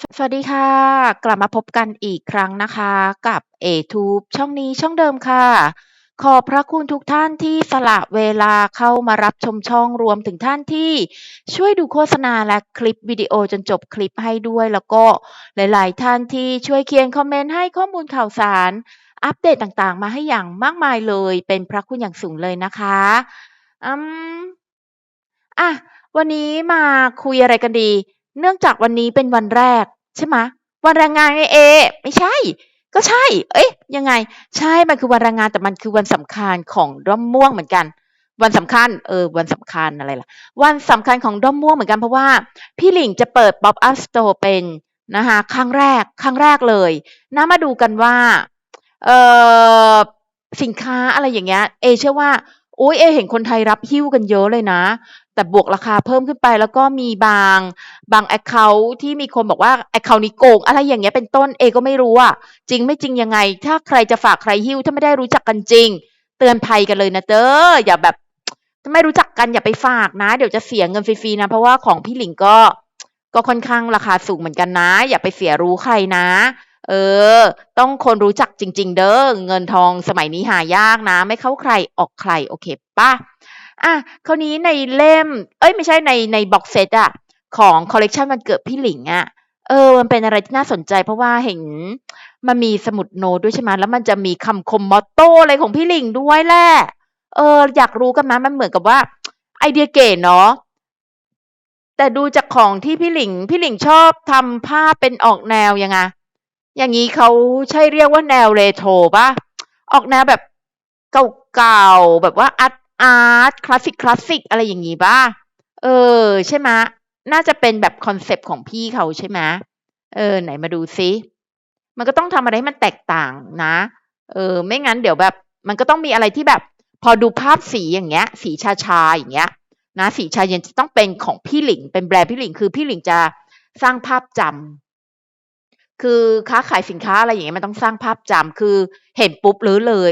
สวัสดีค่ะ กลับมาพบกันอีกครั้งนะคะ กับเอทูบช่องนี้ช่องเดิมค่ะ ขอบพระคุณทุกท่านที่สละเวลาเข้ามารับชมช่องรวมถึงท่านที่ช่วยดูโฆษณาและคลิปวิดีโอจนจบคลิปให้ด้วย แล้วก็หลาย ๆ ท่านที่ช่วยเขียนคอมเมนต์ให้ข้อมูลข่าวสาร อัปเดตต่างๆ มาให้อย่างมากมายเลย เป็นพระคุณอย่างสูงเลยนะคะอืมอะวันนี้มาคุยอะไรกันดี เนื่องจากวันนี้เป็นวันแรก ใช่ไหมวันแรงงานไงเอ ไม่ใช่ ก็ใช่ เอ๊ะยังไง ใช่มันคือวันแรงงานแต่มันคือวันสำคัญของด้อมม่วงเหมือนกัน วันสำคัญ เออ วันสำคัญอะไรล่ะ วันสำคัญของด้อมม่วงเหมือนกันเพราะว่า พี่หลิงจะเปิด Pop Up Store เป็นนะคะครั้งแรกครั้งแรกเลยนะมาดูกันว่า เออสินค้าอะไรอย่างเงี้ย เอเชื่อว่าโอ๊ยเอเห็นคนไทยรับหิ้วกันเยอะเลยนะ แต่บวกราคาเพิ่มขึ้นไป แล้วก็มีบางบางแอ็กเคาท์ที่มีคนบอกว่าแอ็กเคาทนี้โกง อะไรอย่างเงี้ยเป็นต้นเอก็ไม่รู้อะจริงไม่จริงยังไง ถ้าใครจะฝากใครหิ้ว ถ้าไม่ได้รู้จักกันจริง เตือนภัยกันเลยนะเด้ออย่าแบบถ้าไม่รู้จักกันอย่าไปฝากนะ เดี๋ยวจะเสียเงินฟรีๆนะ เพราะว่าของพี่หลิงก็ก็ค่อนข้างราคาสูงเหมือนกันนะ อย่าไปเสียรู้ใครนะ เออ ต้องคนรู้จักจริง ๆ เด้อเงินทองสมัยนี้หายากนะ ไม่เข้าใครออกใครโอเคปล่า? อะคราวนี้ในเล่ม เอ๊ยไม่ใช่ในในบ็อกเซตอะของคอลเลกชันวันเกิดพี่หลิงอะเออ มันเป็นอะไรที่น่าสนใจเพราะว่าเห็นมันมีสมุดโน้ตด้วยใช่ไหมแล้วมันจะมีคำคมมอตโต้อะไรของพี่หลิงด้วยแหละ เออ อยากรู้กันไหมมันเหมือนกับว่า ไอเดียเก๋เนาะ แต่ดูจากของที่พี่หลิง พี่หลิงชอบทำภาพเป็นออกแนวยังไง อย่างงี้เขาใช่เรียกว่าแนว Retro เปล่า?ออกแนวแบบเก่าๆ แบบว่าอาร์ต ๆคลาสสิกๆอะไรอย่างงี้เปล่า?เออ ใช่ไหมน่าจะเป็นแบบคอนเซปต์ของพี่เขาใช่ไหมเออ ไหนมาดูซิมันก็ต้องทำอะไรให้มันแตกต่างนะ เออ ไม่งั้นเดี๋ยวแบบ มันก็ต้องมีอะไรที่แบบ พอดูภาพสีอย่างเงี้ย สีชาๆอย่างเงี้ย นะ สีชาเย็นจะต้องเป็นของพี่หลิง เป็นแบรนด์พี่หลิง คือพี่หลิงจะสร้างภาพจำคือค้าขายสินค้าอะไรอย่างเงี้ยมันต้องสร้างภาพจำคือเห็นปุ๊บรื้อเลย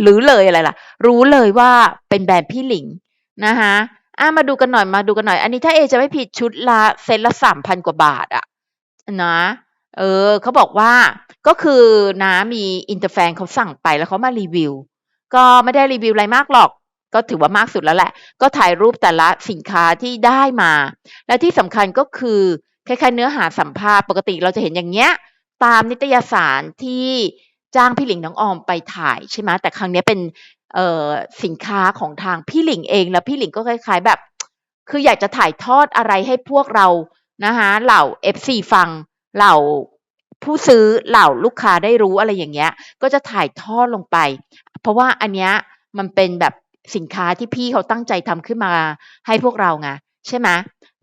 หรือเลยอะไรล่ะ รู้เลยว่าเป็นแบรนด์พี่หลิงนะคะอามาดูกันหน่อยมาดูกันหน่อย อันนี้ถ้าเอจะไม่ผิดชุดละเซตละ3,000กว่าบาทอะนะเออเขาบอกว่าก็คือน้ามีอินเตอร์แฟนเขาสั่งไปแล้วเขามารีวิว ก็ไม่ได้รีวิวอะไรมากหรอก ก็ถือว่ามากสุดแล้วแหละ ก็ถ่ายรูปแต่ละสินค้าที่ได้มา และที่สำคัญก็คือคล้ายๆเนื้อหาสัมภาษณ์ปกติเราจะเห็นอย่างเงี้ย ตามนิตยสารที่ จ้างพี่หลิงน้องออมไปถ่ายใช่ไหมแต่ครั้งนี้เป็นเอ่อสินค้าของทางพี่หลิงเอง แล้วพี่หลิงก็คล้าย ๆ แบบ คืออยากจะถ่ายทอดอะไรให้พวกเรานะคะเหล่า FC ฟังเหล่าผู้ซื้อเหล่าลูกค้าได้รู้อะไรอย่างเงี้ย ก็จะถ่ายทอดลงไป เพราะว่าอันเนี้ยมันเป็นแบบสินค้าที่พี่เขาตั้งใจทำขึ้นมาให้พวกเราไงใช่ไหม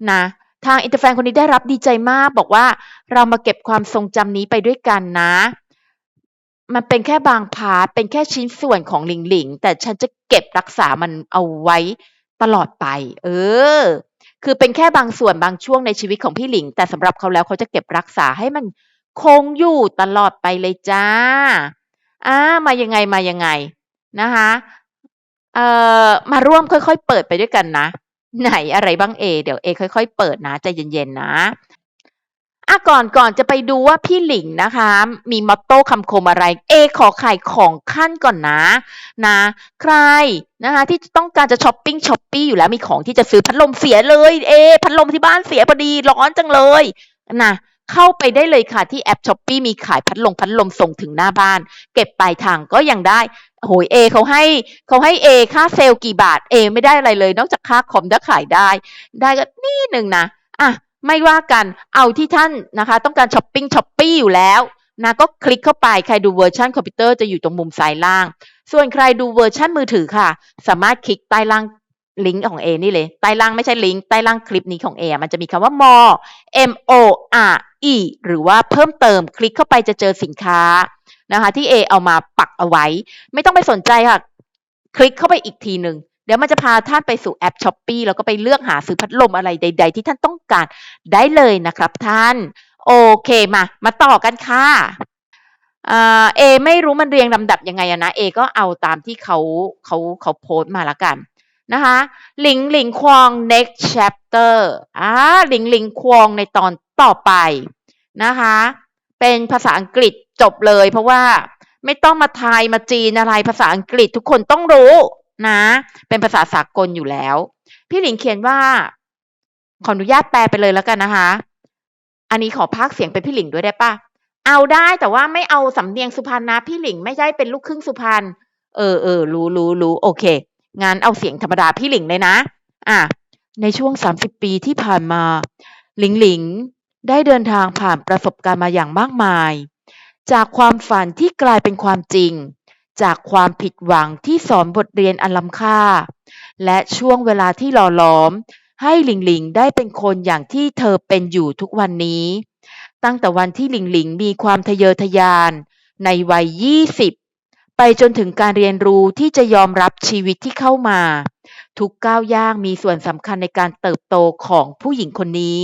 นะทางอินเตอร์แฟนคนนี้ได้รับดีใจมากบอกว่า"เรามาเก็บความทรงจำนี้ไปด้วยกันนะ มันเป็นแค่บางพาร์ตเป็นแค่ชิ้นส่วนของหลิงหลิง แต่ฉันจะเก็บรักษามันเอาไว้ตลอดไป"เออ คือเป็นแค่บางส่วนบางช่วงในชีวิตของพี่หลิง แต่สำหรับเขาแล้วเขาจะเก็บรักษาให้มันคงอยู่ตลอดไปเลยจ้ะอามายังไงมายังไงนะคะเอ่อมาร่วมค่อยๆ เปิดไปด้วยกันนะ ไหนอะไรบ้างเอ เดี๋ยวเอค่อยๆ เปิดนะใจเย็นๆนะ อาก่อนก่อนจะไปดูว่าพี่หลิงนะคะ มีมอตโต้คำคมอะไร เอขอขายของคั่นก่อนนะ นะ ใครนะคะที่ต้องการจะช็อปปิ้ง Shopee อยู่แล้วมีของที่จะซื้อพัดลมเสียเลย เอ พัดลมที่บ้านเสียพอดีร้อนจังเลยนะเข้าไปได้เลยค่ะที่แอป Shopee มีขายพัดลงพัดลมส่งถึงหน้าบ้าน เก็บปลายทางก็ยังได้โอ้โฮเอเขาให้เขาให้เอค่าเซลล์กี่บาทเอไม่ได้อะไรเลย นอกจากค่าคอมถ้าขายได้ ได้ก็นิดหนึ่งนะ ไม่ว่ากันเอาที่ท่านนะคะ ต้องการช็อปปิ้ง Shopee อยู่แล้วนะก็คลิกเข้าไปใครดูเวอร์ชันคอมพิวเตอร์จะอยู่ตรงมุมซ้ายล่าง ส่วนใครดูเวอร์ชันมือถือค่ะ สามารถคลิกใต้ล่างลิงก์ของเอนี่เลยใต้ล่างไม่ใช่ลิงก์ใต้ล่างคลิปนี้ของเอมันจะมีคำว่า more M-O-R-E หรือว่าเพิ่มเติมคลิกเข้าไปจะเจอสินค้านะคะ ที่เอเอามาปักเอาไว้ ไม่ต้องไปสนใจค่ะ คลิกเข้าไปอีกทีหนึ่ง เดี๋ยวมันจะพาท่านไปสู่แอป Shopee แล้วก็ไปเลือกหาซื้อพัดลมอะไรใด ๆ ที่ท่านต้องการได้เลยนะครับท่าน โอเคมา มาต่อกันค่ะเอไม่รู้มันเรียงลำดับยังไงอะนะเอก็เอาตามที่เขาเขาเขาโพสต์มาล้วกันนะคะหลิงหลิงควอง next chapter อ่าหลิงหลิงควองในตอนต่อไปนะคะ เป็นภาษาอังกฤษจบเลย เพราะว่าไม่ต้องมาไทยมาจีนอะไรภาษาอังกฤษทุกคนต้องรู้ นะ เป็นภาษาสากลอยู่แล้ว พี่หลิงเขียนว่า ขออนุญาตแปลไปเลยแล้วกันนะคะ อันนี้ขอพากเสียงเป็นพี่หลิงด้วยได้ปะเอาได้แต่ว่าไม่เอาสำเนียงสุพรรณนะ พี่หลิงไม่ใช่เป็นลูกครึ่งสุพรรณเออเออรู้รู้รู้โอเคงั้นเอาเสียงธรรมดาพี่หลิงเลยนะ อะ ในช่วง30ปีที่ผ่านมา หลิงหลิงได้เดินทางผ่านประสบการณ์มาอย่างมากมาย จากความฝันที่กลายเป็นความจริง จากความผิดหวังที่สอนบทเรียนอันล้ำค่า และช่วงเวลาที่หล่อหลอม ให้หลิงหลิงได้เป็นคนอย่างที่เธอเป็นอยู่ทุกวันนี้ ตั้งแต่วันที่หลิงหลิงมีความทะเยอทะยานในวัย 20 ไปจนถึงการเรียนรู้ที่จะยอมรับชีวิตที่เข้ามา ทุกก้าวย่างมีส่วนสำคัญในการเติบโตของผู้หญิงคนนี้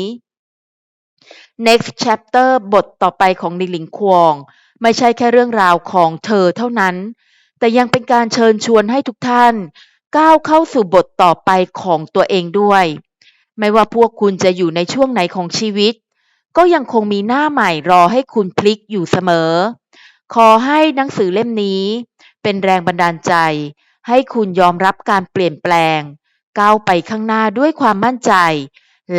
Next Chapter บทต่อไปของหลิงหลิงควง ไม่ใช่แค่เรื่องราวของเธอเท่านั้น แต่ยังเป็นการเชิญชวนให้ทุกท่าน ก้าวเข้าสู่บทต่อไปของตัวเองด้วย ไม่ว่าพวกคุณจะอยู่ในช่วงไหนของชีวิต ก็ยังคงมีหน้าใหม่รอให้คุณพลิกอยู่เสมอ ขอให้หนังสือเล่มนี้ เป็นแรงบันดาลใจ ให้คุณยอมรับการเปลี่ยนแปลง ก้าวไปข้างหน้าด้วยความมั่นใจ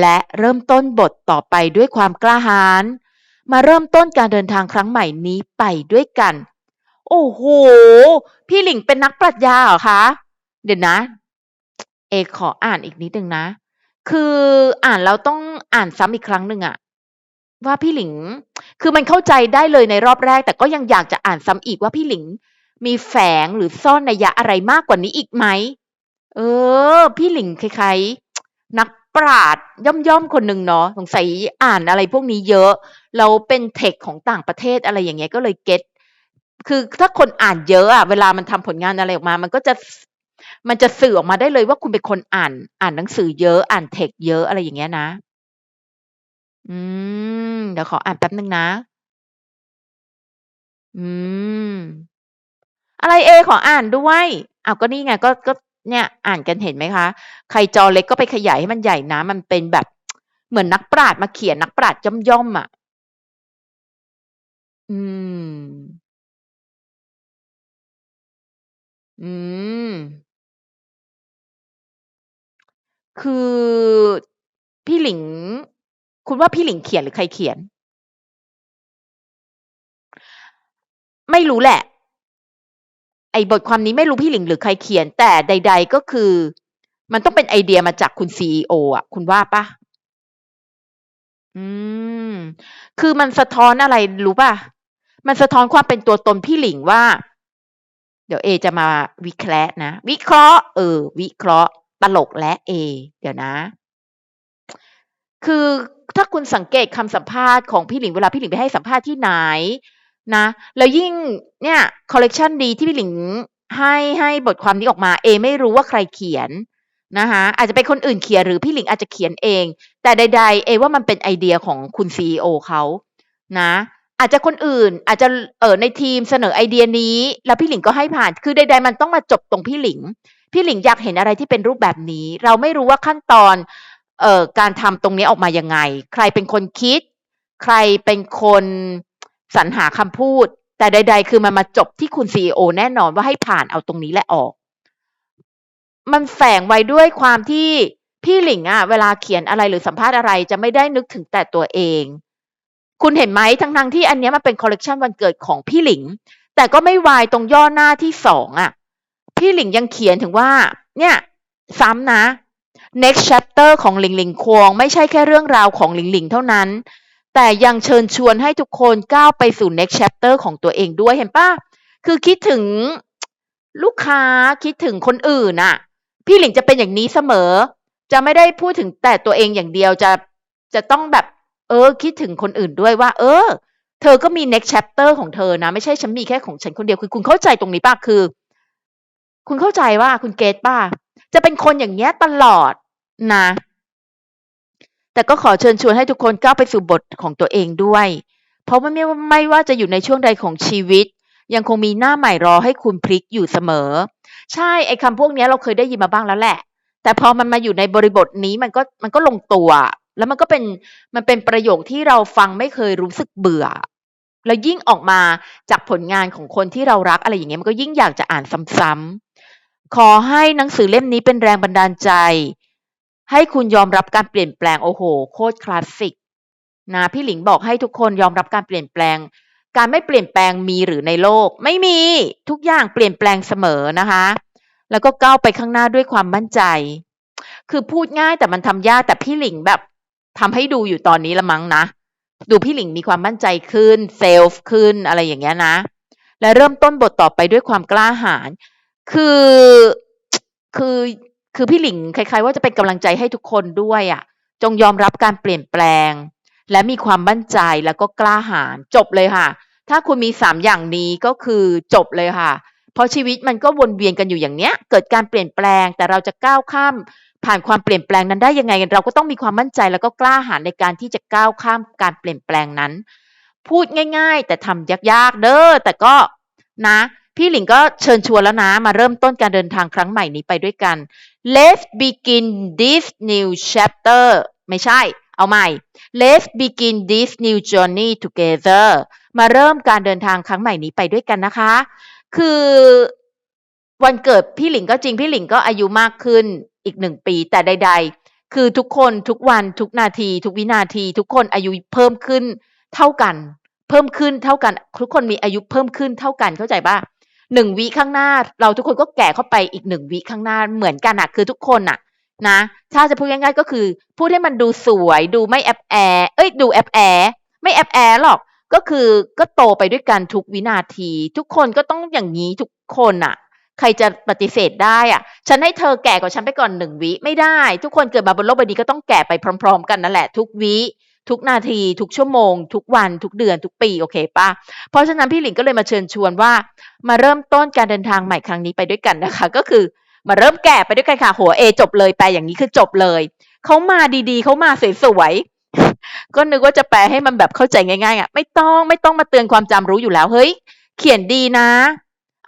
และเริ่มต้นบทต่อไปด้วยความกล้าหาญ มาเริ่มต้นการเดินทางครั้งใหม่นี้ไปด้วยกัน โอ้โห พี่หลิงเป็นนักปรัชญาเหรอคะ เดี๋ยวนะ เอขออ่านอีกนิดนึงนะ คืออ่านแล้วต้องอ่านซ้ำอีกครั้งหนึ่งอะว่าพี่หลิง คือมันเข้าใจได้เลยในรอบแรก แต่ก็ยังอยากจะอ่านซ้ำอีกว่าพี่หลิง มีแฝงหรือซ่อนนัยยะอะไรมากกว่านี้อีกไหม เออ พี่หลิงคล้ายๆนัก ปราดย่อมๆคนหนึ่งเนาะสงสัยอ่านอะไรพวกนี้เยอะแล้วเป็นเทคของต่างประเทศอะไรอย่างเงี้ยก็เลยเก็ตคือถ้าคนอ่านเยอะอะเวลามันทำผลงานอะไรออกมา มันก็จะมันจะสื่อออกมาได้เลยว่าคุณเป็นคนอ่าน อ่านหนังสือเยอะอ่านเทคเยอะอะไรอย่างเงี้ยนะ อืม เดี๋ยวขออ่านแป๊บนึงนะ อืม อะไรเอขออ่านด้วยอ้าวก็นี่ไงก็ก็ เนี่ยอ่านกันเห็นไหมคะ ใครจอเล็กก็ไปขยายให้มันใหญ่นะมันเป็นแบบเหมือนนักปราชญ์มาเขียนนักปราชญ์ย่อมๆอะ อืม อืม คือพี่หลิง คุณว่าพี่หลิงเขียนหรือใครเขียน ไม่รู้แหละ ไอ้บทความนี้ไม่รู้พี่หลิงหรือใครเขียน แต่ใด ๆ ก็คือ มันต้องเป็นไอเดียมาจากคุณซีออะ คุณว่าปะอืม คือมันสะท้อนอะไรรู้ป่ะ มันสะท้อนความเป็นตัวตนพี่หลิงว่า เดี๋ยวเอจะมาวิเคราะห์นะ วิเคราะห์ เออ วิเคราะห์ ตลกและเอ เดี๋ยวนะ คือถ้าคุณสังเกตคำสัมภาษณ์ของพี่หลิงเวลาพี่หลิงไปให้สัมภาษณ์ที่ไหน นะ แล้วยิ่งเนี่ยคอลเลกชันดีที่พี่หลิงให้ให้บทความนี้ออกมา เอ ไม่รู้ว่าใครเขียนนะคะอาจจะเป็นคนอื่นเขียนหรือพี่หลิงอาจจะเขียนเอง แต่ใด ๆ เอว่ามันเป็นไอเดียของคุณซีอเขานะ อาจจะคนอื่นอาจจะเออในทีมเสนอไอเดียนี้ แล้วพี่หลิงก็ให้ผ่านคือใด ๆ มันต้องมาจบตรงพี่หลิง พี่หลิงอยากเห็นอะไรที่เป็นรูปแบบนี้ เราไม่รู้ว่าขั้นตอนเอ่อการทำตรงนี้ออกมายังไง ใครเป็นคนคิด ใครเป็นคน สรรหาคำพูด แต่ใด ๆ คือมันมาจบที่คุณซีอแน่นอนว่าให้ผ่านเอาตรงนี้และออก มันแฝงไว้ด้วยความที่พี่หลิงอะเวลาเขียนอะไรหรือสัมภาษณ์อะไรจะไม่ได้นึกถึงแต่ตัวเอง คุณเห็นไหมทั้งๆที่อันนี้มันเป็นคอลเลกชันวันเกิดของพี่หลิง แต่ก็ไม่วายตรงย่อหน้าที่สองอะพี่หลิงยังเขียนถึงว่า เนี่ย ซ้ำนะ next chapter ของหลิงหลิงควง ไม่ใช่แค่เรื่องราวของหลิงหลิงเท่านั้น แต่ยังเชิญชวนให้ทุกคนก้าวไปสู่ next chapter ของตัวเองด้วยเห็นปะคือคิดถึงลูกค้าคิดถึงคนอื่นน่ะพี่หลิงจะเป็นอย่างนี้เสมอ จะไม่ได้พูดถึงแต่ตัวเองอย่างเดียวจะจะต้องแบบ เออ คิดถึงคนอื่นด้วยว่า เออ เธอก็มี next chapter ของเธอนะ ไม่ใช่ฉันมีแค่ของฉันคนเดียวคือคุณเข้าใจตรงนี้ป่ะคือ คุณเข้าใจว่าคุณเกตป่ะจะเป็นคนอย่างเงี้ยตลอดนะ แต่ก็ขอเชิญชวนให้ทุกคนก้าวไปสู่บทของตัวเองด้วย เพราะว่ไม่ไม่ว่าจะอยู่ในช่วงใดของชีวิต ยังคงมีหน้าใหม่รอให้คุณพลิกอยู่เสมอ ใช่ไอ้คำพวกนี้เราเคยได้ยินมาบ้างแล้วแหละ แต่พอมันมาอยู่ในบริบทนี้มันก็มันก็ลงตัว แล้วมันก็เป็นมันเป็นประโยคที่เราฟังไม่เคยรู้สึกเบื่อ แล้วยิ่งออกมาจากผลงานของคนที่เรารักอะไรอย่างเงี้ยมันก็ยิ่งอยากจะอ่านซ้ำๆขอให้หนังสือเล่มนี้เป็นแรงบันดาลใจ ให้คุณยอมรับการเปลี่ยนแปลงโอ้โห โคตรคลาสสิกนะพี่หลิงบอกให้ทุกคนยอมรับการเปลี่ยนแปลง การไม่เปลี่ยนแปลงมีหรือในโลก ไม่มีทุกอย่างเปลี่ยนแปลงเสมอนะคะ แล้วก็ก้าวไปข้างหน้าด้วยความมั่นใจ คือพูดง่ายแต่มันทำยากแต่พี่หลิงแบบทำให้ดูอยู่ตอนนี้ละมั้งนะดูพี่หลิงมีความมั่นใจขึ้นเซลฟ์ขึ้นอะไรอย่างเงี้ยนะ และเริ่มต้นบทต่อไปด้วยความกล้าหาญคือคือ คือพี่หลิงคล้ายๆ ว่าจะเป็นกำลังใจให้ทุกคนด้วยอะ่ะ จงยอมรับการเปลี่ยนแปลง และมีความมั่นใจแล้วก็กล้าหาญจบเลยค่ะ ถ้าคุณมีสามอย่างนี้ก็คือจบเลยค่ะ เพราะชีวิตมันก็วนเวียนกันอยู่อย่างเนี้ย เกิดการเปลี่ยนแปลง แต่เราจะก้าวข้าม ผ่านความเปลี่ยนแปลงนั้นได้ยังไงเราก็ต้องมีความมั่นใจแล้วก็กล้าหาญในการที่จะก้าวข้ามการเปลี่ยนแปลงนั้น พูดง่าย ๆ แต่ทำยากๆ เด้อแต่ก็นะพี่หลิงก็เชิญชวนแล้วนะมาเริ่มต้นการเดินทางครั้งใหม่นี้ไปด้วยกัน Let's begin this new chapter ไม่ใช่ เอาใหม่ Let's begin this new journey together มาเริ่มการเดินทางครั้งใหม่นี้ไปด้วยกันนะคะ คือวันเกิดพี่หลิงก็จริงพี่หลิงก็อายุมากขึ้นอีกหนึ่งปีแต่ใด ๆ คือทุกคนทุกวันทุกนาที ทุกวินาที ทุกคนอายุเพิ่มขึ้นเท่ากัน เพิ่มขึ้นเท่ากัน ทุกคนมีอายุเพิ่มขึ้นเท่ากันเข้าใจปะ หนึ่งวิข้างหน้า เราทุกคนก็แก่เข้าไปอีกหนึ่งวิข้างหน้าเหมือนกันอะคือทุกคนอะนะ ถ้าจะพูดง่ายๆก็คือ พูดให้มันดูสวย ดูไม่แอบแอเอ้ยดูแอบแอไม่แอบแอหรอกก็คือก็โตไปด้วยกันทุกวินาที ทุกคนก็ต้องอย่างนี้ทุกคนอะใครจะปฏิเสธได้อะฉันให้เธอแก่กว่าฉันไปก่อนหนึ่งวิไม่ได้ ทุกคนเกิดมาบนโลกใบนี้ก็ต้องแก่ไปพร้อม ๆ กันนั่นแหละ ทุกวิ ทุกนาที ทุกชั่วโมง ทุกวันทุกเดือนทุกปีโอเคปะเพราะฉะนั้นพี่หลิงก็เลยมาเชิญชวนว่า มาเริ่มต้นการเดินทางใหม่ครั้งนี้ไปด้วยกันนะคะ ก็คือมาเริ่มแก่ไปด้วยกันค่ะหัวเอจบเลยแปลอย่างนี้คือจบเลยเขามาดีๆเขามาสวยๆก็นึกว่าจะแปลให้มันแบบเข้าใจง่ายๆอะไม่ต้องไม่ต้องมาเตือนความจำรู้อยู่แล้วเฮ้ย เขียนดีนะ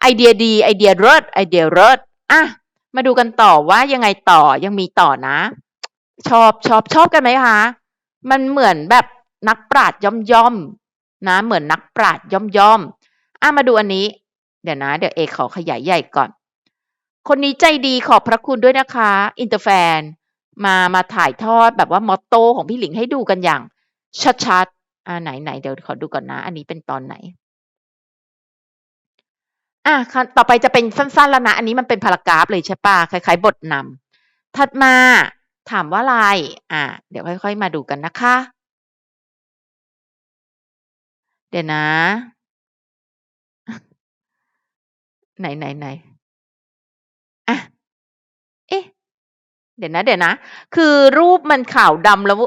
ไอเดียดีไอเดียเลิศไอเดียเลิศอะมาดูกันต่อว่ายังไงต่อยังมีต่อนะ ชอบชอบชอบกันไหมคะ มันเหมือนแบบนักปราดย่อมย่อมนะ เหมือนนักปราดย่อมย่อมอะมาดูอันนี้ เดี๋ยวนะ เดี๋ยวเอขอขยายใหญ่ก่อน คนนี้ใจดีขอบพระคุณด้วยนะคะ อินเตอร์แฟน มามาถ่ายทอดแบบว่ามอตโต้ของพี่หลิงให้ดูกันอย่าง ชัดๆอ่าไหนไหนเดี๋ยวขอดูก่อนนะ อันนี้เป็นตอนไหนอะต่อไปจะเป็นสั้นๆแล้วนะ อันนี้มันเป็นพารากราฟเลยใช่ปะคล้ายๆ บทนำถัดมา ถามว่าอะไร อ่า เดี๋ยวค่อยๆ มาดูกันนะคะ เดี๋ยวนะ ไหนไหนไหนอะ เอ๊ะ เดี๋ยวนะ เดี๋ยวนะ คือรูปมันขาวดำแล้ว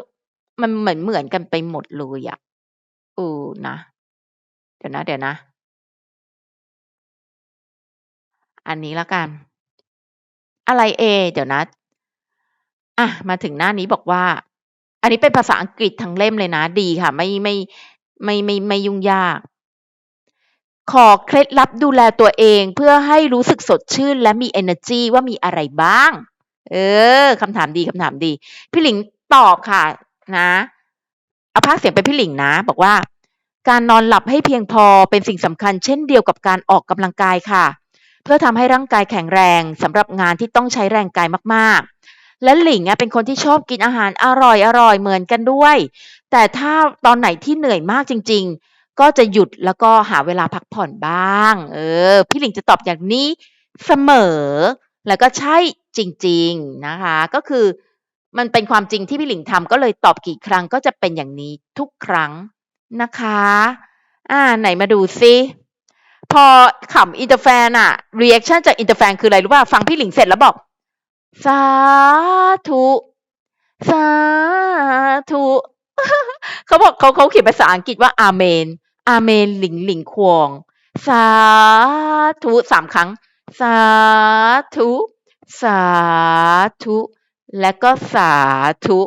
มันเหมือนเหมือนกันไปหมดเลยอะออนะ เดี๋ยวนะ เดี๋ยวนะ อันนี้แล้วกัน อะไรเอ เดี๋ยวนะ อะ มาถึงหน้านี้บอกว่า อันนี้เป็นภาษาอังกฤษทั้งเล่มเลยนะ ดีค่ะ ไม่ไม่ไม่ไม่ไม่ยุ่งยาก ขอเคล็ดลับดูแลตัวเองเพื่อให้รู้สึกสดชื่น และมี energy ว่ามีอะไรบ้าง เออคำถามดีคำถามดี พี่หลิงตอบค่ะ นะเอาภาคเสียงเป็นพี่หลิงนะ บอกว่า การนอนหลับให้เพียงพอเป็นสิ่งสำคัญ เช่นเดียวกับการออกกำลังกายค่ะ เพื่อทำให้ร่างกายแข็งแรงสำหรับงานที่ต้องใช้แรงกายมาก และหลิงเป็นคนที่ชอบกินอาหารอร่อยอร่อยเหมือนกันด้วย แต่ถ้าตอนไหนที่เหนื่อยมากจริง ๆ ก็จะหยุดแล้วก็หาเวลาพักผ่อนบ้าง เออ พี่หลิงจะตอบอย่างนี้เสมอ แล้วก็ใช่จริง ๆนะคะ ก็คือ มันเป็นความจริงที่พี่หลิงทำก็เลยตอบกี่ครั้งก็จะเป็นอย่างนี้ทุกครั้งนะคะ อ่า ไหนมาดูซิพอขำอินเตอร์แฟนอะรีแอคชั่นจากอินเตอร์แฟนคืออะไรรู้ป่ะฟังพี่หลิงเสร็จแล้วบอก สาธุ สาธุ เขาบอกเขาเขาเขียนภาษาอังกฤษว่าอาเมน อาเมนหลิงหลิงควง สาธุสามครั้ง สาธุ สาธุ และก็สาธุ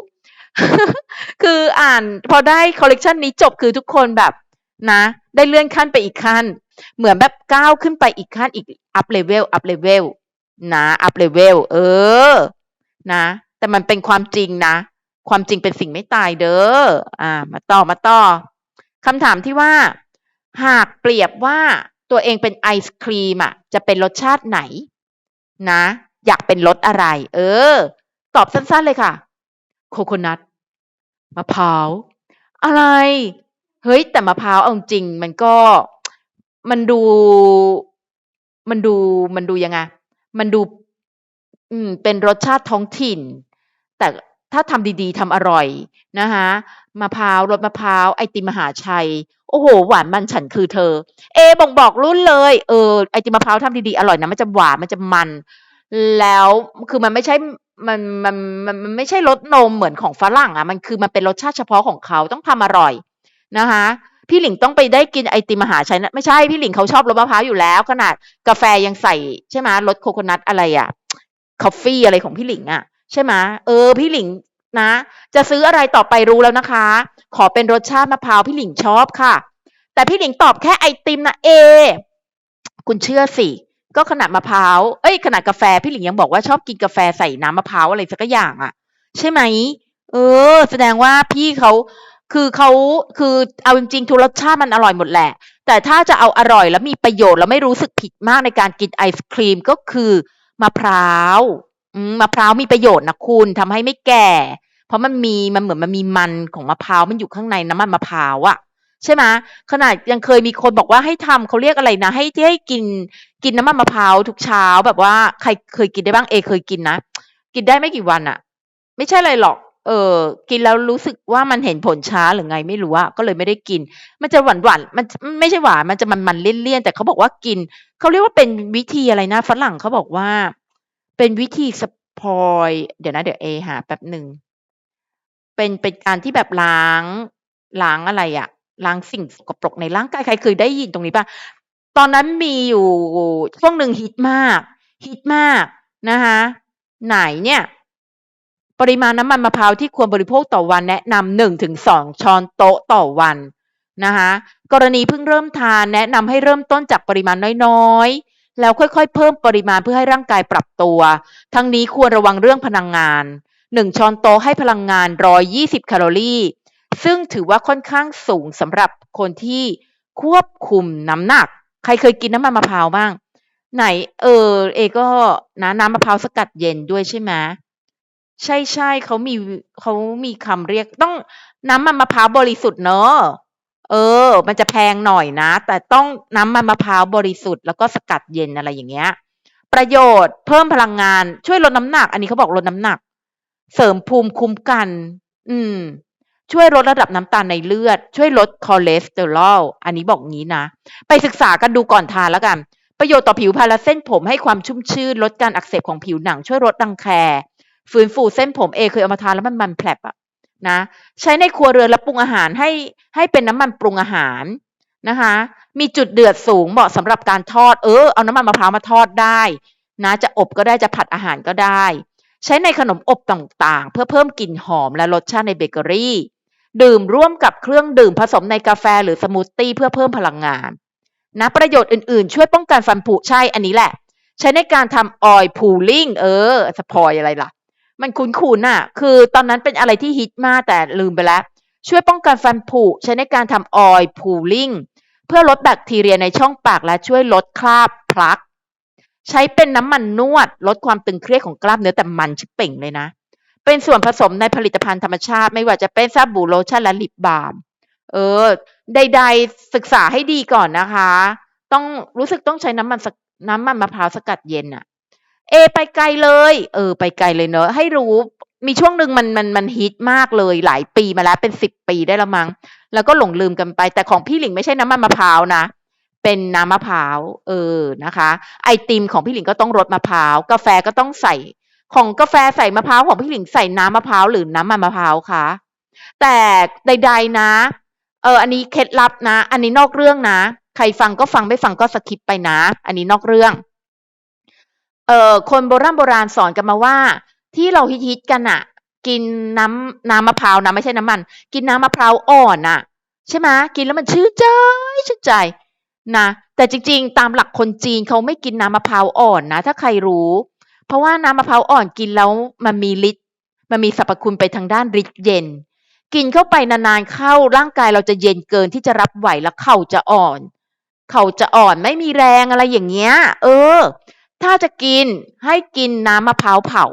คืออ่านพอได้คอลเลกชันนี้จบคือทุกคนแบบนะ ได้เลื่อนขั้นไปอีกขั้น เหมือนแบบก้าวขึ้นไปอีกขั้นอีกอัพเลเวลอัพเลเวล นะอัพเลเวลเออ นะ แต่มันเป็นความจริงนะ ความจริงเป็นสิ่งไม่ตายเด้ออ่า มาต่อมาต่อคำถามที่ว่า หากเปรียบว่าตัวเองเป็นไอศครีมอะจะเป็นรสชาติไหน นะ อยากเป็นรสอะไร เออ ตอบสั้น ๆเลยค่ะ โคโคนัทมะพร้าวอะไร เฮ้ย แต่มะพร้าวเอาจริง มันก็มันดู มันดูมันดูยังไง มันดูอืมเป็นรสชาติท้องถิ่น แต่ถ้าทำดีๆทำอร่อยนะคะมะพร้าวรสมะพร้าวไอติมมหาชัย โอ้โฮหวานมันฉันคือเธอ เอบ่งบอกรุ่นเลยเออไอติมมะพร้าวทำดีๆอร่อยนะมันจะหวานมันจะมัน แล้วคือมันไม่ใช่มันมันมันมันไม่ใช่รสนมเหมือนของฝรั่งอะมันคือมันเป็นรสชาติเฉพาะของเขาต้องทำอร่อยนะคะ พี่หลิงต้องไปได้กินไอติมมหาชัยนะไม่ใช่พี่หลิงเขาชอบรสมะพร้าวอยู่แล้ว ขนาดกาแฟยังใส่ใช่ไหมรสโคโคนัทอะไรอะคอฟฟีอะไรของพี่หลิงอะใช่ไหมเออ พี่หลิงนะ จะซื้ออะไรต่อไปรู้แล้วนะคะ ขอเป็นรสชาติมะพร้าวพี่หลิงชอบค่ะ แต่พี่หลิงตอบแค่ไอติมนะเอ คุณเชื่อสิก็ขนาดมะพร้าว เอ๊ยขนาดกาแฟพี่หลิงยังบอกว่าชอบกินกาแฟใส่น้ำมะพร้าวอะไรสักอย่างอะใช่ไหม เออ แสดงว่าพี่เขา คือเขาคือเอาจริงๆทุกรสชาติมันอร่อยหมดแหละ แต่ถ้าจะเอาอร่อยแล้วมีประโยชน์แล้วไม่รู้สึกผิดมากในการกินไอศครีมก็คือมะพร้าวมะพร้าวมีประโยชน์นะคุณทำให้ไม่แก่ เพราะมันมีมันเหมือนมันมีมันของมะพร้าวมันอยู่ข้างในน้ำมันมะพร้าวอะใช่ไหมขนาดยังเคยมีคนบอกว่าให้ทำเขาเรียกอะไรนะ ให้ที่ให้กินกินน้ำมันมะพร้าวทุกเช้าแบบว่าใครเคยกินได้บ้างเอเคยกินนะ กินได้ไม่กี่วันอะไม่ใช่อะไรหรอก เออกินแล้วรู้สึกว่ามันเห็นผลช้าหรือไงไม่รู้อะก็เลยไม่ได้กิน มันจะหวานๆมันไม่ใช่หวานมันจะมันๆเลี่ยนๆแต่เขาบอกว่ากินเขาเรียกว่าเป็นวิธีอะไรนะฝรั่งเขาบอกว่า เป็นวิธี spoil เดี๋ยวนะเดี๋ยวเอหาแป๊บหนึ่งเป็นเป็นการที่แบบล้างล้างอะไรอะล้างสิ่งสกปรกในร่างกายใครเคยได้ยินตรงนี้ปล่า?ตอนนั้นมีอยู่ช่วงหนึ่งฮิตมากฮิตมากนะคะไหนเนี่ย ปริมาณน้ำมันมะพร้าวที่ควรบริโภคต่อวันแนะนำ1-2ช้อนโต๊ะต่อวันนะคะกรณีเพิ่งเริ่มทานแนะนำให้เริ่มต้นจากปริมาณน้อยๆ แล้วค่อยๆ เพิ่มปริมาณเพื่อให้ร่างกายปรับตัว ทั้งนี้ควรระวังเรื่องพลังงาน 1 ช้อนโต๊ะให้พลังงาน 120 แคลอรี่ ซึ่งถือว่าค่อนข้างสูงสำหรับคนที่ควบคุมน้ำหนัก ใครเคยกินน้ำมันมะพร้าวบ้าง?ไหนเออเอก็นะน้ำมะพร้าวสกัดเย็นด้วยใช่ไหม? ใช่ๆเขามีเขามีคำเรียกต้องน้ำมันมะพร้าวบริสุทธิ์เนาะเออ มันจะแพงหน่อยนะ แต่ต้องน้ำมันมะพร้าวบริสุทธิ์แล้วก็สกัดเย็นอะไรอย่างเงี้ย ประโยชน์เพิ่มพลังงานช่วยลดน้ำหนัก อันนี้เขาบอกลดน้ำหนัก เสริมภูมิคุ้มกัน อืม ช่วยลดระดับน้ำตาลในเลือด ช่วยลดคอเลสเตอรอลอันนี้บอกงี้นะ ไปศึกษากันดูก่อนทานแล้วกัน ประโยชน์ต่อผิวพรรณและเส้นผมให้ความชุ่มชื่นลดการอักเสบของผิวหนัง ช่วยลดรังแค ฟื้นฟูเส้นผมเอเคยเอามาทานแล้วมันมันแผลบอะนะ ใช้ในครัวเรือนและปรุงอาหารให้ให้เป็นน้ำมันปรุงอาหารนะคะ มีจุดเดือดสูงเหมาะสำหรับการทอดเออเอาน้ำมันมะพร้าวมาทอดได้ นะ จะอบก็ได้จะผัดอาหารก็ได้ ใช้ในขนมอบต่างๆ เพื่อเพิ่มกลิ่นหอมและรสชาติในเบเกอรี่ ดื่มร่วมกับเครื่องดื่มผสมในกาแฟหรือสมูทตี้เพื่อเพิ่มพลังงานนะประโยชน์อื่นๆ ช่วยป้องกันฟันผุใช่อันนี้แหละ ใช้ในการทำ Oil Pulling เออสปอยอะไรล่ะ มันคุ้นๆน่ะ คือตอนนั้นเป็นอะไรที่ฮิตมากแต่ลืมไปแล้ว ช่วยป้องกันฟันผุใช้ในการทำ Oil Pulling เพื่อลดแบคทีเรียในช่องปากและช่วยลดคราบพลัก ใช้เป็นน้ำมันนวด ลดความตึงเครียดของกล้ามเนื้อแต่มันชะเป่งเลยนะ เป็นส่วนผสมในผลิตภัณฑ์ธรรมชาติ ไม่ว่าจะเป็นสบู่โลชั่นและลิปบาล์มเออ ใด ๆ ศึกษาให้ดีก่อนนะคะ ต้องรู้สึกต้องใช้น้ำมันน้ำมันมะพร้าวสกัดเย็นน่ะ เอ ไปไกลเลย เออ ไปไกลเลยเนาะให้รู้มีช่วงหนึ่งมันมันมันฮิตมากเลยหลายปีมาแล้วเป็น10ปีได้แล้วมั้งแล้วก็หลงลืมกันไป แต่ของพี่หลิงไม่ใช่น้ำมันมะพร้าวนะ เป็นน้ำมะพร้าวเออนะคะ ไอติมของพี่หลิงก็ต้องรสมะพร้าวกาแฟก็ต้องใส่ ของกาแฟใส่มะพร้าวของพี่หลิงใส่น้ำมะพร้าวหรือน้ำมันมะพร้าวคะ?แต่ใด ๆนะ เอออันนี้เคล็ดลับนะ อันนี้นอกเรื่องนะ ใครฟังก็ฟังไม่ฟังก็สกิปไปนะ อันนี้นอกเรื่อง เอ่อคนโบร่ำโบราณสอนกันมาว่า ที่เราฮิตๆกันน่ะกินน้ำน้ำมะพร้าวนะไม่ใช่น้ำมัน กินน้ำมะพร้าวอ่อนน่ะใช่ไหมกินแล้วมันชื่นใจชื่นใจนะแต่จริงๆ ตามหลักคนจีนเขาไม่กินน้ำมะพร้าวอ่อนนะถ้าใครรู้ เพราะว่าน้ำมะพร้าวอ่อนกินแล้วมันมีฤทธิ์มันมีสรรพคุณไปทางด้านฤทธิ์เย็น กินเข้าไปนานๆเข้าร่างกายเราจะเย็นเกินที่จะรับไหวแล้วเข่าจะอ่อน เข่าจะอ่อนไม่มีแรงอะไรอย่างเงี้ย เออ ถ้าจะกินให้กินน้ำมะพร้าวเผา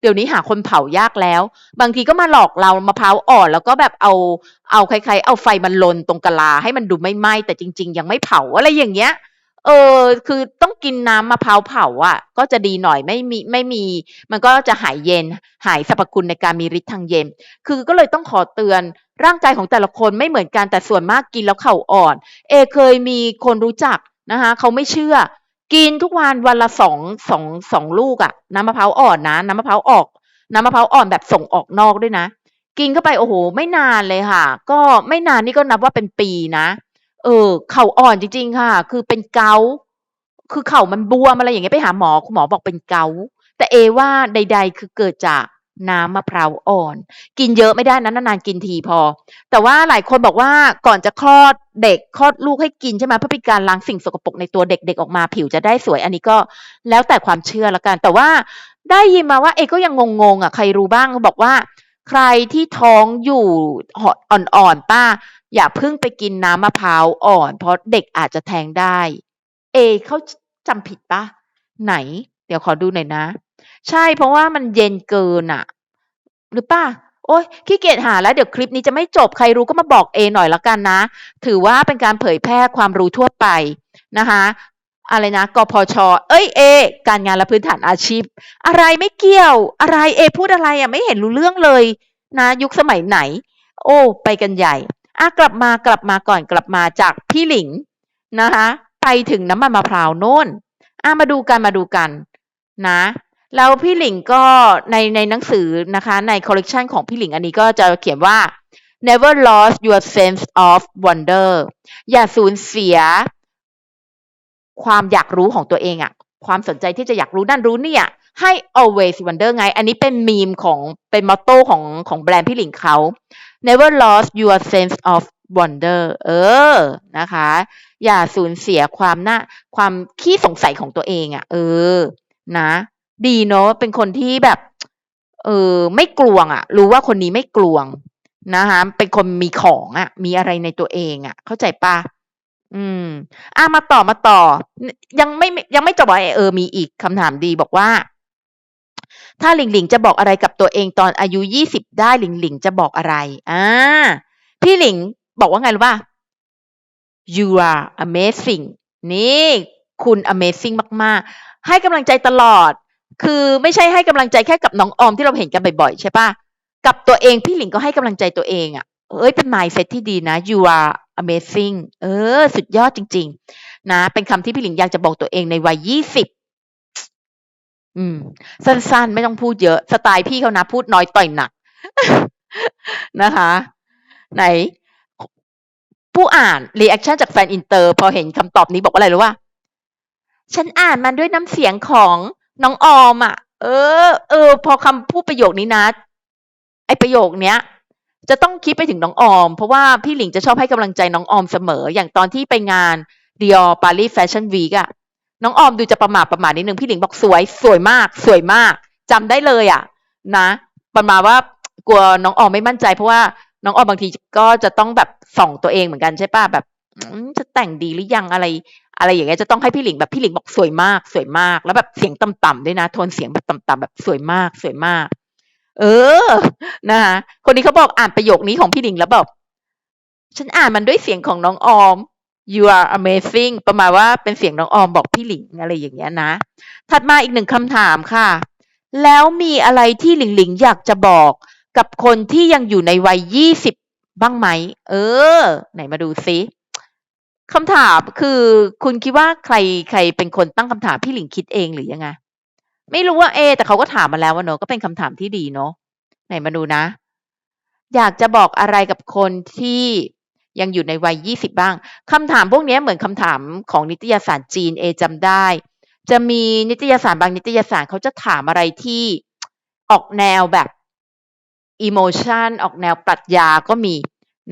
เดี๋ยวนี้หาคนเผายากแล้ว บางทีก็มาหลอกเรามะพร้าวอ่อนแล้วก็แบบเอาเอาคล้ายๆเอาไฟมันลนตรงกะลาให้มันดูไม่ไหม้แต่จริง ๆ ยังไม่เผาอะไรอย่างเงี้ยเออคือต้องกินน้ำมะพร้าวเผาอะ ก็จะดีหน่อยไม่มีไม่มี มันก็จะหายเย็น หายสรรพคุณในการมีฤทธิ์ทางเย็น คือก็เลยต้องขอเตือนร่างกายของแต่ละคนไม่เหมือนกันแต่ส่วนมากกินแล้วเข่าอ่อน เอเคยมีคนรู้จักนะคะเขาไม่เชื่อ กินทุกวันวันละสองสองสองลูกอะน้ำมะพร้าวอ่อนนะ น้ำมะพร้าวออก น้ำมะพร้าวอ่อนแบบส่งออกนอกด้วยนะ กินเข้าไปโอ้โห ไม่นานเลยค่ะ ก็ไม่นานนี่ก็นับว่าเป็นปีนะ เออ เข่าอ่อนจริง ๆ ค่ะ คือเป็นเกาต์คือเข่ามันบวมอะไรอย่างเงี้ยไปหาหมอคุณหมอบอกเป็นเกาต์แต่เอว่าใด ๆ คือเกิดจาก น้ำมะพร้าวอ่อน กินเยอะไม่ได้นะนานๆกินทีพอ แต่ว่าหลายคนบอกว่าก่อนจะคลอดเด็กคลอดลูกให้กินใช่ไหมเพื่อเป็นการล้างสิ่งสกปรกในตัวเด็กๆออกมาผิวจะได้สวย อันนี้ก็แล้วแต่ความเชื่อละกัน แต่ว่าได้ยินมาว่าเอก็ยังงงๆอะใครรู้บ้างบอกว่า ใครที่ท้องอยู่อ่อนๆป้า อย่าเพิ่งไปกินน้ำมะพร้าวอ่อน เพราะเด็กอาจจะแทงได้ เอเขาจำผิดปะไหน เดี๋ยวขอดูหน่อยนะ ใช่เพราะว่ามันเย็นเกินอะหรือป่ะโอ้ยขี้เกียจหาแล้วเดี๋ยวคลิปนี้จะไม่จบใครรู้ก็มาบอกเอหน่อยละกันนะ ถือว่าเป็นการเผยแพร่ความรู้ทั่วไปนะคะอะไรนะกพช เอ้ยเอ การงานและพื้นฐานอาชีพ อะไรไม่เกี่ยวอะไรเอ พูดอะไรอะไม่เห็นรู้เรื่องเลยนะยุคสมัยไหน โอ้ ไปกันใหญ่อะกลับมากลับมาก่อนกลับมาจากพี่หลิงนะคะไปถึงน้ำมันมะพร้าวโน่นอะมาดูกันมาดูกันนะ แล้วพี่หลิงก็ในในหนังสือนะคะในคอลเลกชันของพี่หลิงอันนี้ก็จะเขียนว่า never lost your sense of wonder อย่าสูญเสีย ความอยากรู้ของตัวเองอะความสนใจที่จะอยากรู้นั่นรู้นี่อะให้ always wonder ไง อันนี้เป็นมีมของเป็นมอตโต้ของของแบรนด์พี่หลิงเขา never lost your sense of wonder เออ นะคะ อย่าสูญเสียความน่าความขี้สงสัยของตัวเองอะเออ นะ ดีเนาะเป็นคนที่แบบ เออไม่กลวงอะรู้ว่าคนนี้ไม่กลวงนะคะเป็นคนมีของอะมีอะไรในตัวเองอะเข้าใจปะอืม อะมาต่อมาต่อ ยังไม่ยังไม่จบอเออ มีอีกคำถามดีบอกว่า ถ้าหลิงหลิงจะบอกอะไรกับตัวเองตอนอายุยี่สิบได้หลิงหลิงจะบอกอะไรอ่าพี่หลิงบอกว่าไงรู้ป่ะ you are amazing นี่ คุณ amazing มาก ๆ ให้กำลังใจตลอด คือไม่ใช่ให้กำลังใจแค่กับน้องออมที่เราเห็นกันบ่อยๆใช่ปะกับตัวเองพี่หลิงก็ให้กำลังใจตัวเองอะ่ะเอ้ยเป็น mindset ที่ดีนะ you are amazing เออ สุดยอดจริง ๆ นะ เป็นคำที่พี่หลิงอยากจะบอกตัวเองในวัยยี่สิบอืม สั้นๆ ไม่ต้องพูดเยอะ สไตล์พี่เขานะ พูดน้อยต่อยหนัก นะคะ ไหน ผู้อ่านรีแอคชั่นจากแฟนอินเตอร์ พอเห็นคำตอบนี้บอกว่าอะไรรู้ว่า ฉันอ่านมันด้วยน้ำเสียงของ น้องออมอะ เออ เออ พอคำพูดประโยคนี้นะ ไอประโยคเนี้ย จะต้องคิดไปถึงน้องออม เพราะว่าพี่หลิงจะชอบให้กำลังใจน้องออมเสมอ อย่างตอนที่ไปงาน Dior Paris Fashion Week อะน้องออมดูจะประมาทประมาทนิดนึงพี่หลิงบอกสวย สวยมาก สวยมากจำได้เลยอะนะประมาณว่ากลัวน้องออมไม่มั่นใจเพราะว่าน้องออมบางทีก็จะต้องแบบส่องตัวเองเหมือนกันใช่ป่ะแบบ จะแต่งดีหรือยังอะไร อะไรอย่างเงี้ยจะต้องให้พี่หลิงแบบพี่หลิงบอกสวยมาก สวยมาก แล้วแบบเสียงต่ำๆด้วยนะโทนเสียงแบบต่ำๆแบบสวยมากสวยมาก เออ นะคะคนนี้เขาบอกอ่านประโยคนี้ของพี่หลิงแล้วแบบฉันอ่านมันด้วยเสียงของน้องออม you are amazing ประมาณว่าเป็นเสียงน้องออมบอกพี่หลิงอะไรอย่างเงี้ยนะ ถัดมาอีกหนึ่งคำถามค่ะ แล้วมีอะไรที่หลิงหลิงอยากจะบอกกับคนที่ยังอยู่ในวัยยี่สิบบ้างไหม เออ ไหนมาดูซิ คำถามคือคุณคิดว่าใครใครเป็นคนตั้งคำถามพี่หลิงคิดเองหรือยังไงไม่รู้ว่าเอ แต่เขาก็ถามมาแล้วว่าเนอะก็เป็นคำถามที่ดีเนอะไหนมาดูนะ อยากจะบอกอะไรกับคนที่ยังอยู่ในวัยยี่สิบบ้างคำถามพวกนี้เหมือนคำถามของนิตยสารจีนเอจำได้ จะมีนิตยสารบางนิตยสารเขาจะถามอะไรที่ออกแนวแบบอิโมชันออกแนวปรัชญาก็มี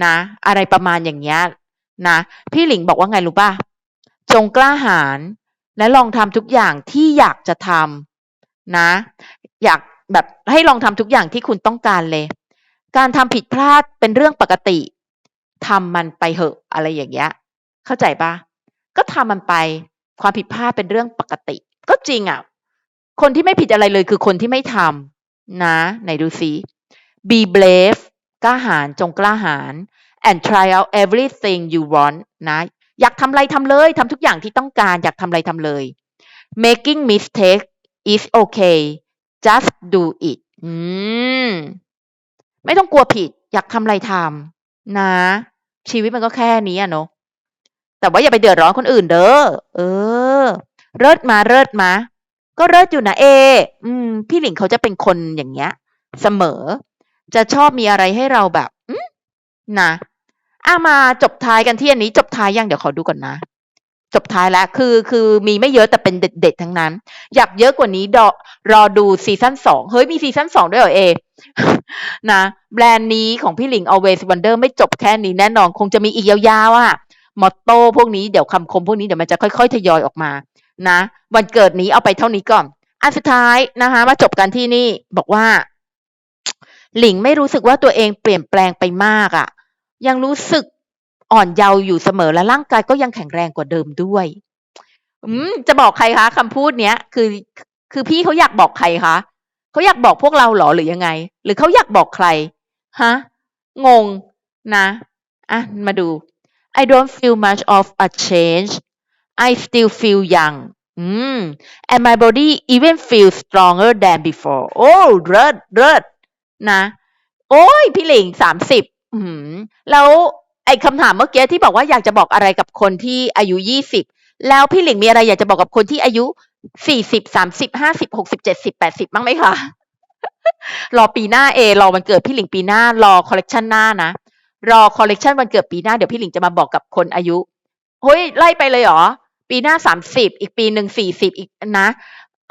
นะ อะไรประมาณอย่างเงี้ย นะพี่หลิงบอกว่าไงรู้ป่ะจงกล้าหาญและลองทำทุกอย่างที่อยากจะทำนะ อยากแบบให้ลองทำทุกอย่างที่คุณต้องการเลย การทำผิดพลาดเป็นเรื่องปกติทำมันไปเหอะอะไรอย่างเงี้ย เข้าใจปะก็ทำมันไปความผิดพลาดเป็นเรื่องปกติ ก็จริงอะ คนที่ไม่ผิดอะไรเลยคือคนที่ไม่ทำนะ ไหนดูซิ be brave กล้าหาญจงกล้าหาญ and try out everything you want นะอยากทำอะไรทำเลยทำทุกอย่างที่ต้องการอยากทำอะไรทำเลย making mistake is okay just do it อืมไม่ต้องกลัวผิด อยากทำอะไรทำนะ ชีวิตมันก็แค่นี้อะเนาะแต่ว่าอย่าไปเดือดร้อนคนอื่นเด้อเออ เลิศมาเลิศมา ก็เลิศอยู่นะเอ อืม พี่หลิงเขาจะเป็นคนอย่างเงี้ย เสมอ จะชอบมีอะไรให้เราแบบนะ อะมาจบท้ายกันที่อันนี้ จบท้ายยังเดี๋ยวขอดูก่อนนะ จบท้ายแล้วคือคือมีไม่เยอะแต่เป็นเด็ดๆทั้งนั้น อยากเยอะกว่านี้ดอรอดูซีซั่นสองเฮ้ยมีซีซั่นสองด้วยเหรอเอ นะ แบรนด์นี้ของพี่หลิง always wonder ไม่จบแค่นี้แน่นอน คงจะมีอีกยาวๆอะมอตโต้พวกนี้เดี๋ยวคำคมพวกนี้เดี๋ยวมันจะค่อยๆทยอยออกมา นะ วันเกิดนี้เอาไปเท่านี้ก่อนอันสุดท้ายนะคะ มาจบกันที่นี่บอกว่า หลิงไม่รู้สึกว่าตัวเองเปลี่ยนแปลงไปมากอะ่ะ ยังรู้สึกอ่อนเยาว์อยู่เสมอและร่างกายก็ยังแข็งแรงกว่าเดิมด้วย อืม จะบอกใครคะคำพูดเนี้ยคือ คือพี่เขาอยากบอกใครคะเขาอยากบอกพวกเราเหรอหรือยังไง หรือเขาอยากบอกใครฮะงงนะอะมาดู I don't feel much of a change I still feel young อืม and my body even feels stronger than before โอ้เลิศเลิศนะ โอ้ยพี่หลิงสามสิบ อืมแล้วไอ้คำถามเมื่อกี้ที่บอกว่า อยากจะบอกอะไรกับคนที่อายุยี่สิบแล้วพี่หลิงมีอะไรอยากจะบอกกับคนที่อายุสี่สิบสามสิบห้าสิบหกสิบเจ็ดสิบแปดสิบบ้างไหมคะ รอปีหน้าเอ รอวันเกิดพี่หลิงปีหน้า รอคอลเลกชันหน้านะ รอคอลเลกชันวันเกิดปีหน้า เดี๋ยวพี่หลิงจะมาบอกกับคนอายุ เฮ้ย ไล่ไปเลยเหรอ ปีหน้าสามสิบอีกปีหนึ่งสี่สิบอีก นะ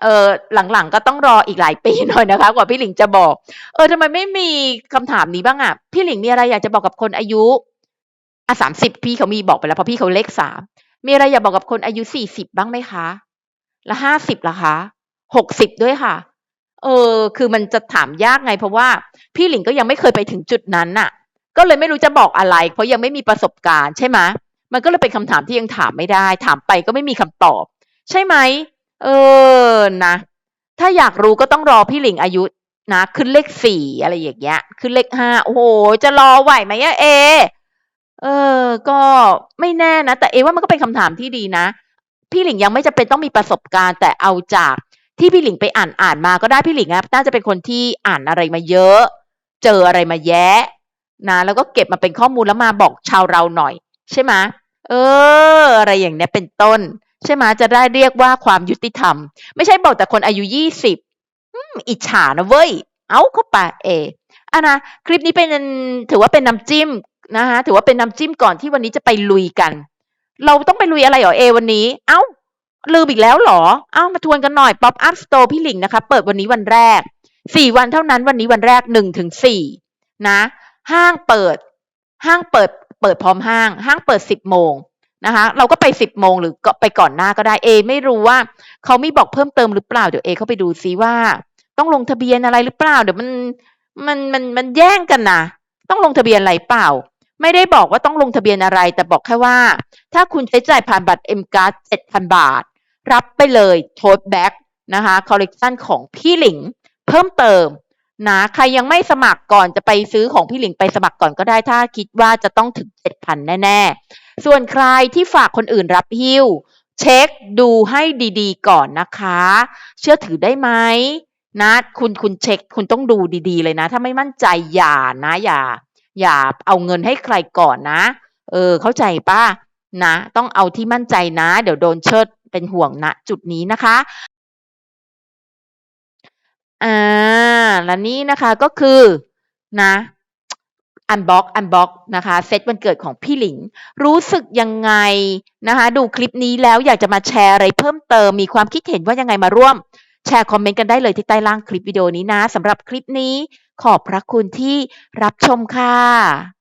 เออหลังๆก็ต้องรออีกหลายปีหน่อยนะคะ กว่าพี่หลิงจะบอก เออทำไมไม่มีคำถามนี้บ้างอะ พี่หลิงมีอะไรอยากจะบอกกับคนอายุอะสามสิบพี่เขามีบอกไปแล้วเพราะพี่เขาเลขสามมีอะไรอยากบอกกับคนอายุสี่สิบบ้างไหมคะ แล้วห้าสิบล่ะคะหกสิบด้วยค่ะ เออ คือมันจะถามยากไง เพราะว่าพี่หลิงก็ยังไม่เคยไปถึงจุดนั้นน่ะ ก็เลยไม่รู้จะบอกอะไร เพราะยังไม่มีประสบการณ์ใช่ไหมมันก็เลยเป็นคำถามที่ยังถามไม่ได้ ถามไปก็ไม่มีคำตอบ ใช่ไหม เออนะ ถ้าอยากรู้ก็ต้องรอพี่หลิงอายุนะขึ้นเลขสี่อะไรอย่างเงี้ย ขึ้นเลขห้าโอ้โห จะรอไหวไหมอะเอ เออ ก็ไม่แน่นะ แต่เอว่ามันก็เป็นคำถามที่ดีนะ พี่หลิงยังไม่จะเป็นต้องมีประสบการณ์ แต่เอาจากที่พี่หลิงไปอ่านอ่านมาก็ได้พี่หลิงอะน่าจะเป็นคนที่อ่านอะไรมาเยอะ เจออะไรมาแยะนะแล้วก็เก็บมาเป็นข้อมูลแล้วมาบอกชาวเราหน่อย ใช่ไหมเออ อะไรอย่างเนี้ยเป็นต้น ใช่ไหมจะได้เรียกว่าความยุติธรรม ไม่ใช่บอกแต่คนอายุยี่สิบอิจฉานะเว้ย เอาเข้าไปเออะนะคลิปนี้เป็นถือว่าเป็นน้ำจิ้มนะคะถือว่าเป็นน้ำจิ้มก่อนที่วันนี้จะไปลุยกัน เราต้องไปลุยอะไรเหรอเอวันนี้ เอ้าลืมอีกแล้วหรอ เอ้ามาทวนกันหน่อย Pop Up Store พี่หลิงนะคะ เปิดวันนี้วันแรกสี่วันเท่านั้นวันนี้วันแรกหนึ่งถึงสี่นะ ห้างเปิด ห้างเปิด เปิดพร้อมห้าง ห้างเปิดสิบโมง นะคะเราก็ไปสิบโมงหรือก็ไปก่อนหน้าก็ได้เอไม่รู้ว่าเขาไม่บอกเพิ่มเติมหรือเปล่าเดี๋ยวเอเข้าไปดูซิว่า ต้องลงทะเบียนอะไรหรือเปล่า เดี๋ยวมันมันมันมันแย่งกันนะต้องลงทะเบียนอะไรเปล่า ไม่ได้บอกว่าต้องลงทะเบียนอะไร แต่บอกแค่ว่า ถ้าคุณใช้จ่ายผ่านบัตร M Card 7,000บาท รับไปเลยโท e แบ็กนะคะคอลเลกชันของพี่หลิง เพิ่มเติม นะใครยังไม่สมัครก่อนจะไปซื้อของพี่หลิงไปสมัครก่อนก็ได้ถ้าคิดว่าจะต้องถึง7,000แน่ๆ ส่วนใครที่ฝากคนอื่นรับหิ้ว เช็คดูให้ดีๆ ก่อนนะคะ เชื่อถือได้ไหมนะคุณคุณเช็คคุณต้องดูดีๆเลยนะ ถ้าไม่มั่นใจอย่านะอย่า อย่าเอาเงินให้ใครก่อนนะ เออ เข้าใจป้านะ ต้องเอาที่มั่นใจนะ เดี๋ยวโดนเชิดเป็นห่วงณนะจุดนี้นะคะ อ่า และนี่นะคะก็คือนะอันบ็อกอันบ็อกนะคะเซตวันเกิดของพี่หลิง รู้สึกยังไงนะคะดูคลิปนี้แล้วอยากจะมาแชร์อะไรเพิ่มเติมมีความคิดเห็นว่ายังไงมาร่วม แชร์คอมเมนต์กันได้เลยที่ใต้ล่างคลิปวิดีโอนี้นะสำหรับคลิปนี้ขอบพระคุณที่รับชมค่ะ